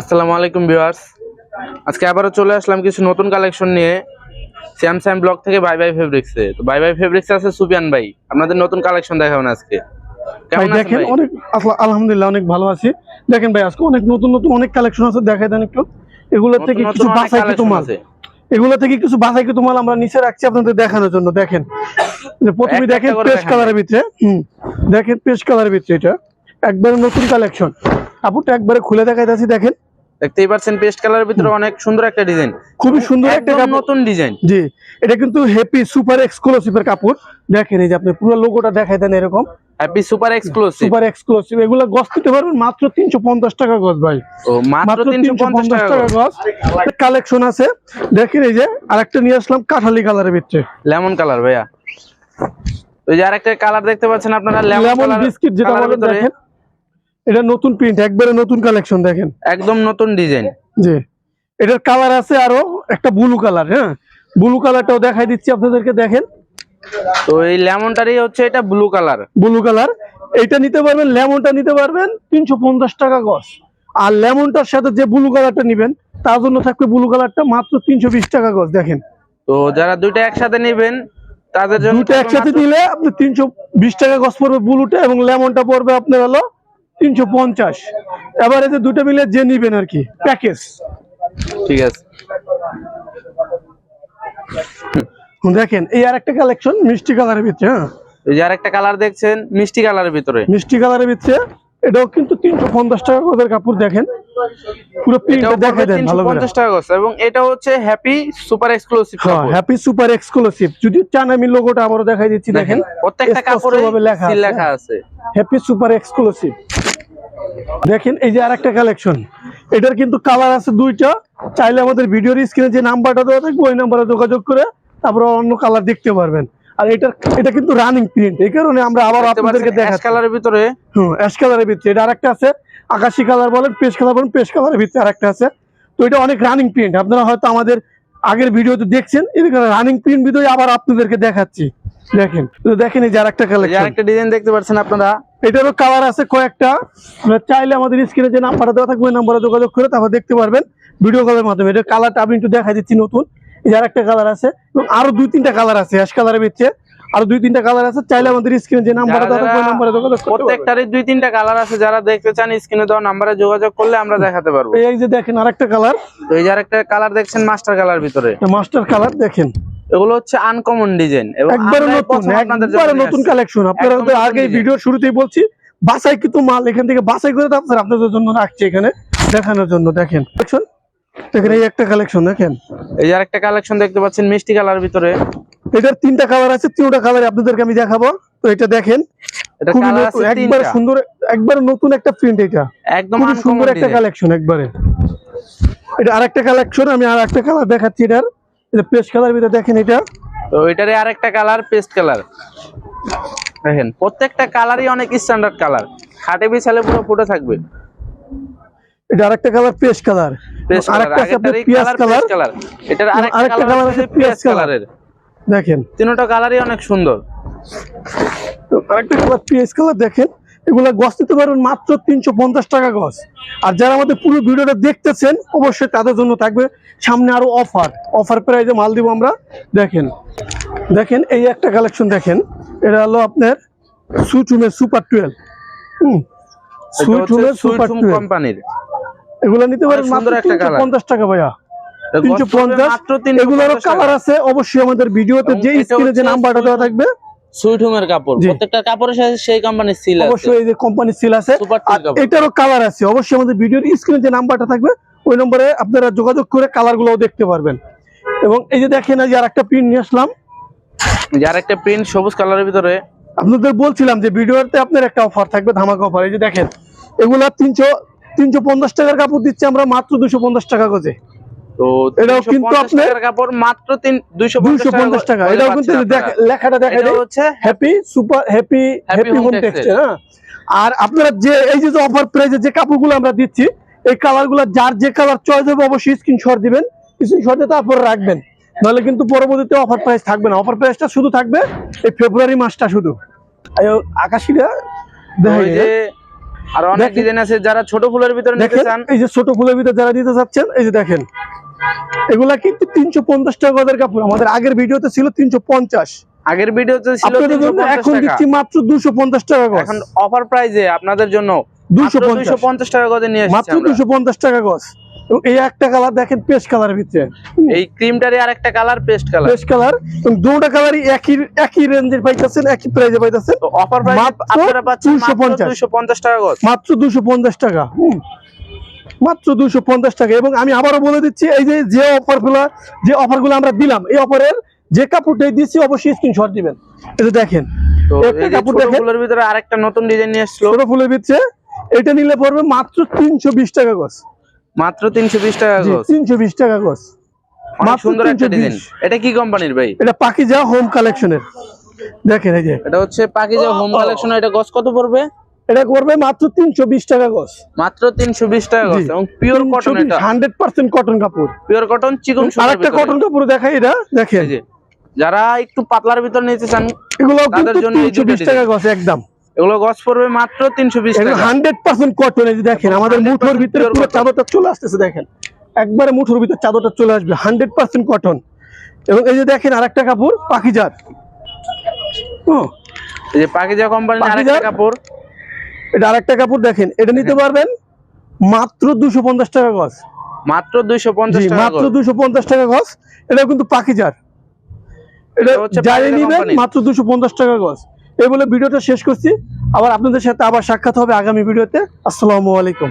আসসালামু আলাইকুম ভিউয়ার্স। আজকে আবারও চলে আসলাম কিছু নতুন কালেকশন নিয়ে স্যামসাং ব্লক থেকে বাই বাই ফেব্রিক্সে তো বাই বাই ফেব্রিক্সে আছে সুপিয়ান ভাই। আপনাদের নতুন কালেকশন দেখাবেন আজকে। কেমন দেখেন অনেক আলহামদুলিল্লাহ অনেক ভালো আছি। দেখেন ভাই আজকে অনেক নতুন নতুন অনেক কালেকশন আছে দেখাই দেন একটু। এগুলো থেকে কিছু বাছাই কিছু মাল। এগুলো থেকে কিছু বাছাই কিছু মাল আমরা নিচে রাখছি আপনাদের দেখানোর জন্য দেখেন। প্রথমে দেখেন পেস্ট কালারের ভিতরে হুম। দেখেন পেস্ট কালারের ভিতরে এটা। একবারে নতুন কালেকশন কাপড়টা একবারে খুলে দেখাইতেছি দেখেন। দেখতেই পাচ্ছেন পেস্ট কালারের ভিতরে অনেক সুন্দর একটা ডিজাইন। খুবই সুন্দর একটা নতুন ডিজাইন। জি এটা কিন্তু হ্যাপি সুপার এক্সক্লুসিভের কাপড়। দেখেন এই যে আপনি পুরো লোগোটা দেখাই দেন এরকম। Happy super exclusive super exclusive এগুলো গছ নিতে পারবেন মাত্র তিনশো পঞ্চাশ টাকা গছ ভাই। ও মাত্র মাত্র 350 টাকা। গজ কালেকশন আছে। দেখেন এই যে আরেকটা নিয়ে আসলাম কাঠালি কালারের ভিতরে। লেমন কালার ভাইয়া। ওই যে আরেকটা কালার দেখতে পাচ্ছেন আপনারা লেমন বিস্কিট যেটা বলেন দেখেন। এটা নতুন প্রিন্ট একবারে নতুন কালেকশন দেখেন। একদম নতুন ডিজাইন জি। এটার কালার আছে আরও একটা ব্লু কালার হ্যাঁ? ব্লু কালারটাও দেখাই দিচ্ছি আপনাদেরকে দেখেন। তো এই লেমনটারই হচ্ছে এটা ব্লু কালার ব্লু কালার এইটা নিতে পারবেন লেমনটা নিতে পারবেন তিনশো পঞ্চাশ টাকা গজ। আর লেমনটার সাথে যে ব্লু কালারটা নিবেন তার জন্য থাকবে ব্লু কালারটা মাত্র তিনশো বিশ টাকা গজ দেখেন। তো যারা দুইটা একসাথে নেবেন তাদের জন্য দুটো একসাথে নিলে আপনি তিনশো বিশ টাকা গজ পড়বে ব্লুটা এবং লেমনটা পড়বে আপনার হলো তিনশো পঞ্চাশ। এবারে যে দুটো মিলে যে নিবেন আর কি প্যাকেজ। ঠিক আছে। দেখেন এই আর একটা কালেকশন মিষ্টি কালারের ভিতরে হ্যাঁ। এই যে আরেকটা কালার দেখছেন মিষ্টি কালারের ভিতরে। মিষ্টি কালারের ভিতরে এটাও কিন্তু তিনশো পঞ্চাশ টাকা গজের কাপড় দেখেন। পুরো এটাও প্রিন্টটা দেখে দেন ভালো করে। 350 টাকা এবং এটা হচ্ছে হ্যাপি সুপার এক্সক্লুসিভ হ্যাঁ হ্যাপি সুপার এক্সক্লুসিভ যদি চান আমি লোগোটা দেখাই দিচ্ছি দেখেন। প্রত্যেকটা কাপড়ে লেখা আছে। লেখা আছে। হ্যাপি সুপার এক্সক্লুসিভ দেখেন এই যে আরেকটা কালেকশন এটার কিন্তু কালার আছে দুইটা। চাইলে আমাদের ভিডিওর স্ক্রিনে যে নাম্বারটা দেওয়া থাকবে ওই নাম্বারে যোগাযোগ করে তারপর অন্য কালার দেখতে পারবেন। আর এটা এটা কিন্তু রানিং প্রিন্ট এই কারণে আমরা আবার আপনাদেরকে দেখাচ্ছি। কালারের ভিতরে? হুম অ্যাশ কালারের ভিতরে। এটা আরেকটা আছে আকাশি কালার বলেন পেস্ট কালার বলেন পেস্ট কালারের ভিতরে আরেকটা আছে। তো এটা অনেক রানিং প্রিন্ট আপনারা হয়তো আমাদের আগের ভিডিওতে দেখছেন? এখানে রানিং প্রিন্ট ভিডিও আবার আপনাদেরকে দেখাচ্ছি। দেখেন। তো দেখেন এই যে যে কালেকশন আরেকটা ডিজাইন দেখতে পাচ্ছেন আপনারা? এটারও কালার আছে কয়েকটা। আপনারা চাইলে আমাদের স্ক্রিনে যে নাম্বারটা দেওয়া থাকবে নাম্বারে যোগাযোগ করে তারপর দেখতে পারবেন ভিডিও কলের মাধ্যমে। এটা কালারটা আমি একটু দেখা দিচ্ছি নতুন। এই যে আরেকটা কালার আছে এবং আরও দুই তিনটা কালার আছে অ্যাশ কালারের ভিতরে। আরও দুই তিনটা কালার আছে চাইলে আমাদের স্ক্রিনে যে দেওয়া থাকবে ওই নাম্বারে যোগাযোগ করতে প্রত্যেকটারই দুই তিনটা কালার আছে যারা দেখতে চান স্ক্রিনে দেওয়া নাম্বারে যোগাযোগ করলে আমরা দেখাতে পারব। এই যে দেখেন আরেকটা কালার এই যে আরেকটা কালার দেখছেন মাস্টার কালার ভিতরে। মাস্টার কালার দেখেন। এগুলো হচ্ছে আনকমন ডিজাইন এবং একবারে নতুন প্রথম আপনাদের জন্য একবারে নতুন কালেকশন আপনারা তো আগে। ভিডিওর শুরুতেই বলছি বাছাই কিন্তু মাল এখান থেকে বাছাই করে আপনাদের জন্য রাখছি এখানে দেখানোর জন্য দেখেন। দেখছেন? দেখেন এই একটা কালেকশন দেখেন। এই যে আরেকটা কালেকশন দেখতে পাচ্ছেন মিষ্টি কালার ভিতরে। এটার তিনটা কালার আছে তিনটা কালার আপনাদেরকে আমি দেখাবো। তো এটা দেখেন একবারে সুন্দর একবারে নতুন একটা প্রিন্ট এটা। একদম সুন্দর একটা কালেকশন একবারে। এটা আরেকটা কালেকশন আমি আর একটা কালার দেখাচ্ছি এটার। এটা পেস্ট কালার ভিতরে দেখেন এটা। তো আরেকটা কালার পেস্ট কালার দেখেন প্রত্যেকটা কালারই অনেক স্ট্যান্ডার্ড কালার খাটে বিছালে পুরো ফুটে থাকবে। এটা আরেকটা কালার পেস্ট কালার আরেকটা আছে আপনার পিয়াজ কালার এটার আরেকটা কালার আছে পেঁয়াজ। কালারের দেখেন। তিনটা কালারই অনেক সুন্দর। তো আরেকটা কালার পিএস কালার দেখেন। এগুলা গছ নিতে পারবেন মাত্র তিনশো পঞ্চাশ টাকা গছ। আর যারা আমাদের পুরো ভিডিওটা দেখতেছেন অবশ্যই তাদের জন্য থাকবে সামনে আরও অফার অফার প্রাইজে মাল দিব আমরা। দেখেন দেখেন এই একটা কালেকশন দেখেন। এটা হলো আপনার সুচুমের সুপার টুয়েলভ হুম সুচুমের সুপার টুয়েলভ কোম্পানির এগুলো নিতে পারেন মাত্র সুন্দর একটা তিনশো colour। পঞ্চাশ টাকা ভাইয়া। তিনশো পঞ্চাশ। মাত্র তিনশো এগুলোরও কালার আছে অবশ্যই আমাদের ভিডিওতে যে স্ক্রিনে যে নাম্বারটা দেওয়া থাকবে। সুইট হোমের কাপড়। প্রত্যেকটা কাপড়ের সাথে সেই কোম্পানির সিল আছে। অবশ্যই এই যে কোম্পানির সিল আছে। আর এটারও কালার আছে। অবশ্যই আমাদের ভিডিওর স্ক্রিনে যে নাম্বারটা থাকবে ওই নম্বরে আপনারা যোগাযোগ করে কালার গুলোও দেখতে পারবেন। এবং এই যে দেখেন যে আরেকটা প্রিন্ট নিয়ে আসলাম। যার একটা প্রিন্ট সবুজ কালারের ভিতরে। আপনাদের বলছিলাম যে ভিডিওতে আপনার একটা অফার থাকবে ধামাকা অফার এই যে দেখেন এগুলা তিনশো তিনশো পঞ্চাশ টাকার কাপড় দিচ্ছে আমরা মাত্র দুশো পঞ্চাশ টাকা গজে। তো এটাও কিন্তু আপনার- কাপড় মাত্র দুইশো দুইশো পঞ্চাশ টাকা এটাও কিন্তু লেখাটা দেখা যায় হচ্ছে happy super happy happy home Textile। হ্যাঁ। আর আপনারা যে এই যে অফার প্রাইসে যে কাপড়গুলো আমরা দিচ্ছি এই কালারগুলো যার যে কালার চয়েস হবে অবশ্যই স্ক্রিনশট দিবেন স্ক্রিনশট দিয়ে তারপর রাখবেন। নাহলে কিন্তু পরবর্তীতে অফার প্রাইস থাকবে না। অফার প্রাইসটা শুধু থাকবে এই ফেব্রুয়ারি মাসটা শুধু। আকাশিরা দেখা ওই যে আর অনেক ডিজাইন আছে যারা ছোট ফুলের ভিতরে নিতে চান। এই যে ছোট ফুলের ভিতরে যারা নিতে চাচ্ছেন এই যে দেখেন। এগুলা কিন্তু তিনশো পঞ্চাশ টাকা গদের কাপড়। আমাদের আগের ভিডিওতে ছিল তিনশো পঞ্চাশ। আগের ভিডিওতে ছিল আপনাদের জন্য 350 এখন দিচ্ছি মাত্র দুশো পঞ্চাশ টাকা গজ। এখন অফার প্রাইজে আপনাদের জন্য দুশো পঞ্চাশ। টাকা গজে নিয়ে মাত্র দুশো পঞ্চাশ টাকা গজ। এবং এই একটা কালার দেখেন পেস্ট কালারের ভিতরে। এই ক্রিমটারই আরেকটা colour paste colour paste colour এবং দুটো কালারই একই একই রেঞ্জের পাইতেছেন একই প্রাইজে পাইতেছেন। অফার প্রাইস আপনারা পাচ্ছেন 250 টাকা গজ। মাত্র দুশো পঞ্চাশ টাকা। মাত্র দুশো পঞ্চাশ টাকা। এবং আমি আবারও বলে দিচ্ছি এই যে যে অফারগুলো যে অফারগুলো আমরা দিলাম এই অফারের যে কাপড়টাই দিচ্ছি অবশ্যই স্ক্রিনশট দিবেন। যে দেখেন একটা এই কাপড় দেখেন। ফুলের ভিতরে আরেকটা নতুন ডিজাইন নিয়ে আসলো ফুলের ভিতরে এটা নিলে পড়বে মাত্র তিনশো বিশ টাকা গজ। মাত্র তিনশো বিশ টাকা জি গজ তিনশো বিশ টাকা গজ মাত্র সুন্দর একটা ডিজাইন এটা কি কোম্পানির ভাই? এটা পাকিজা হোম কালেকশনের। দেখেন এই যে। এটা হচ্ছে পাকিজা হোম কালেকশন এটা গজ কত পড়বে? এটা করবে মাত্র তিনশো বিশ টাকা গজ মাত্র তিনশো বিশ টাকা গজ এবং পিওর কটন এটা। হান্ড্রেড পার্সেন্ট কটন কাপড়। পিওর কটন চিকন আর সুতার একটা কটন কাপড় দেখাই এটা দেখেন। যারা একটু পাতলার ভিতর নিতে চান এগুলো তাদের জন্য এই তিনশো দুটো বিশ টাকা গজ একদম। এগুলো গজ পড়বে মাত্র তিনশো বিশ হান্ড্রেড পার্সেন্ট কটন এই দেখেন আমাদের মুঠোর ভিতরে পুরো চাদরটা চলে আসতেছে দেখেন। একবারে মুঠোর ভিতরে চাদরটা চলে আসবে হান্ড্রেড পার্সেন্ট কটন এবং এই যে দেখেন আরেকটা কাপড় এই যে পাকিজা কোম্পানির আরেকটা কাপড়। এটা আরেকটা কাপড় দেখেন এটা নিতে পারবেন মাত্র দুশো পঞ্চাশ টাকা গজ মাত্র দুইশো পঞ্চাশ মাত্র দুশো পঞ্চাশ টাকা গজ এটা কিন্তু পাখিজার এটা নিবেন মাত্র দুশো পঞ্চাশ টাকা গজ এই বলে ভিডিওটা শেষ করছি। আবার আপনাদের সাথে আবার সাক্ষাৎ হবে আগামী ভিডিওতে। আসসালামু আলাইকুম।